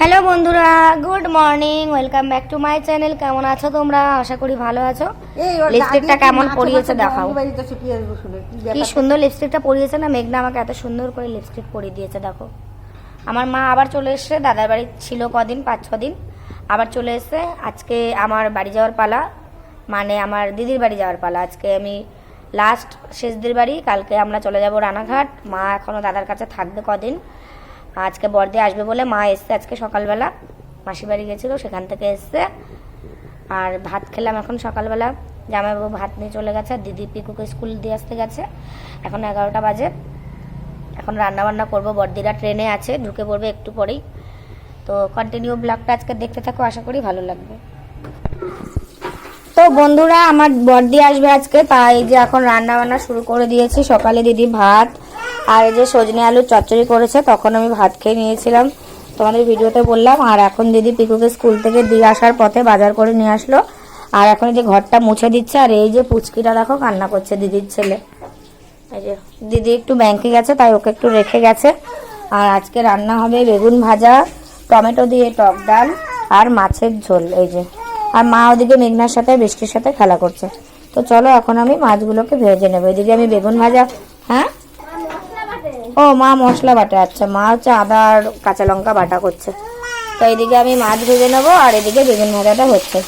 Hello বন্ধুরা good morning welcome back to my channel কেমন আছো তোমরা? আশা করি ভালো আছো। লিপস্টিকটা কেমন পরিয়েছে দেখাও। কি সুন্দর লিপস্টিকটা পরিয়েছে না? মেঘনা আমাকে এত সুন্দর করে লিপস্টিক পরিয়ে দিয়েছে দেখো। আমার মা আবার চলে এসছে দাদার বাড়ি ছিল কদিন পাঁচ ছ দিন আবার চলে এসছে আজকে আমার বাড়ি যাওয়ার পালা মানে আমার দিদির বাড়ি যাওয়ার পালা। আজকে আমি লাস্ট শেষদের বাড়ি কালকে আমরা চলে যাব রানাঘাট। মা এখনও দাদার কাছে থাকবে কদিন। আজকে বর্দি আসবে বলে মা এসছে আজকে সকালবেলা। মাসি বাড়ি গেছিল, সেখান থেকে এসছে। আর ভাত খেলাম এখন সকালবেলা। জামাইবাবু ভাত নিয়ে চলে গেছে আর দিদি পিকুকে স্কুল দিয়ে আসতে গেছে। এখন এগারোটা বাজে। এখন রান্না বান্না করব, বর্দিরা ট্রেনে আছে, ঢুকে পড়বে একটু পরেই। তো কন্টিনিউ ব্লগটা আজকে দেখতে থাকো, আশা করি ভালো লাগবে। তো বন্ধুরা, আমার বর্দি আসবে আজকে, তাই যে এখন রান্না বান্না শুরু করে দিয়েছি সকালে দিদি ভাত। আর এই যে সজনে আলু চচ্চড়ি করেছে, তখন আমি ভাত খেয়ে নিয়েছিলাম। তোমাদের ভিডিওতে বললাম, আর এখন দিদি পিকুকে স্কুল থেকে দিয়ে আসার পথে বাজার করে নিয়ে আসলো। আর এখন এই যে ঘরটা মুছে দিচ্ছে, আর এই যে পুচকিটা দেখো কান্না করছে দিদির ছেলে। এই যে দিদি একটু ব্যাংকে গেছে, তাই ওকে একটু রেখে গেছে। আর আজকে রান্না হবে বেগুন ভাজা, টমেটো দিয়ে টক ডাল আর মাছের ঝোল, এই যে। আর মা ওদিকে মেঘনার সাথে, বৃষ্টির সাথে খেলা করছে। তো চলো এখন আমি মাছগুলোকে ভেজে নেব। এদিকে আমি বেগুন ভাজা হ্যাঁ? ও, মা মশলা বাটা আচ্ছা মা হচ্ছে আদা আর কাঁচা লঙ্কা বাটা করছে। তো এইদিকে আমি মাছ ভেজে নেব, আর এদিকে বেগুন ভাজাটা হচ্ছে।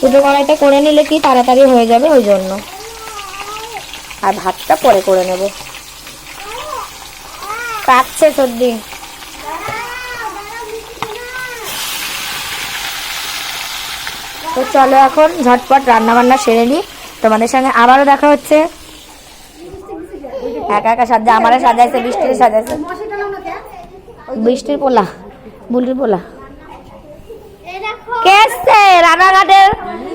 দুটো কড়াইতে করে নিলে কি তাড়াতাড়ি হয়ে যাবে ওই জন্য। আর ভাতটা পরে করে নেব। কাটছে সর্দি। তো চলো এখন ঝটপট রান্না বান্না সেরে নিই। তোমাদের সঙ্গে আবারও দেখা হচ্ছে। একা একা সাজা, আমারে সাজাইছে, বৃষ্টির সাজাইছে। বৃষ্টির পোলা, বুলির পোলা। কে এসছে রানাঘাটের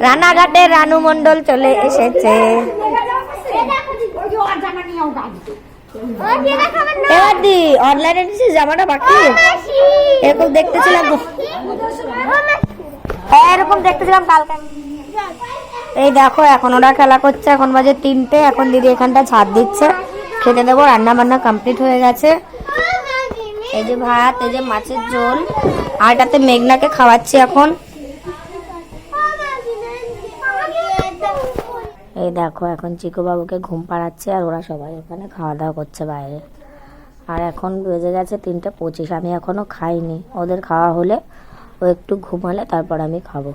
রানাঘাটের রানু মন্ডল চলে এসেছে। এবার দি অনলাইনে নিছিস জামাটা বাকি। এরকম দেখতেছিলাম হ্যাঁ এরকম দেখতেছিলাম কালকে। এই দেখো, এখন ওরা খেলা করছে, এখন বাজে তিনটে, এখন দিদি এখানটা ছাদ দিচ্ছে। খেতে দেবো রান্না বান্না কমপ্লিট হয়ে গেছে। এই যে ভাত, এই যে মাছের ঝোল। আর মেঘনাকে খাওয়াচ্ছি এখন। এই দেখো, এখন চিকু বাবুকে ঘুম পাড়াচ্ছে আর ওরা সবাই ওখানে খাওয়া দাওয়া করছে বাইরে। আর এখন বেজে গেছে তিনটে পঁচিশ, আমি এখনও খাইনি। ওদের খাওয়া হলে ও একটু ঘুমালে তারপর আমি খাব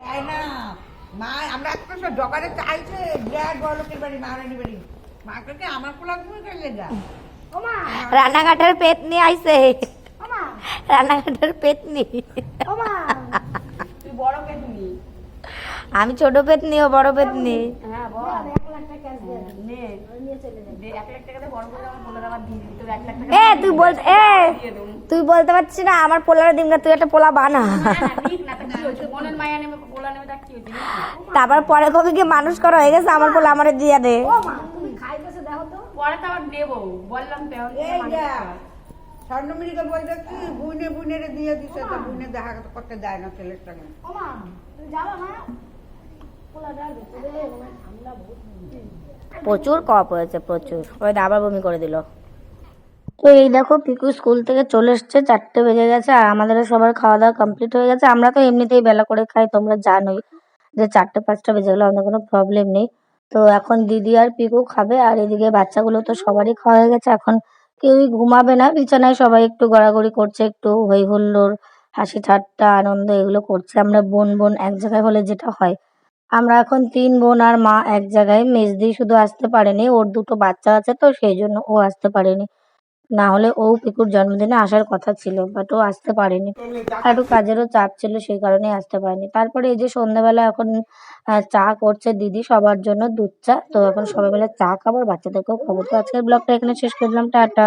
তাই না মা আমরা একটা সব জগারে চাইছে বিরাট বড় লোকের বাড়ি মারানি বাড়ি। মাকে আমার পোলা ঘুমে গেলে যা? রান্নাঘাটের পেতনি আইছে। পেতনি। আমি ছোট পেতনি ও বড় পেতনি। এ তুই বল এ, তুই বলতে পারছিস না, আমার পোলার দিনটা তুই একটা পোলা বানা। তারপর পরে কবি কি মানুষ করা হয়ে গেছে, আমার পোলা আমারে দিয়ে দে। পরে বলতে কি বুনে বুনেরে দিয়ে দিছে তো বুনে দেখা করতে দেয় না ছেলের সঙ্গে প্রচুর কপ হয়েছে, প্রচুর। ওই আবার বমি করে দিল। তো এই দেখো, পিকু স্কুল থেকে চলে এসছে, চারটে বেজে গেছে, আর আমাদের সবার খাওয়া দাওয়া কমপ্লিট হয়ে গেছে। আমরা তো এমনিতেই বেলা করে খাই, তোমরা জানোই যে চারটে, পাঁচটা বেজে গেলে আমাদের কোনো প্রবলেম নেই। তো এখন দিদি আর পিকু খাবে, আর এদিকে বাচ্চাগুলো তো সবারই খাওয়া হয়ে গেছে, এখন কেউই ঘুমাবে না, বিছানায় সবাই একটু গড়াগড়ি করছে, একটু হই হুল্লোড় হাসি ঠাট্টা, আনন্দ এগুলো করছে। আমরা বোন বোন এক জায়গায় হলে যেটা হয় আমরা এখন তিন বোন আর মা এক জায়গায়। মেজদি শুধু আসতে পারেনি, ওর দুটো বাচ্চা আছে তো, সেই জন্য ও আসতে পারেনি। না হলে ও পিকুর জন্মদিনে আসার কথা ছিল বাট ও আসতে পারেনি। একটু কাজেরও চাপ ছিল, সেই কারণে আসতে পারেনি। তারপরে এই যে সন্ধ্যাবেলা এখন চা করছে দিদি সবার জন্য দুধ চা। তো এখন সবাই মিলে চা খাবার বাচ্চাদেরকেও খাব। তো আজকের ব্লগটা এখানে শেষ করলাম, টাটা।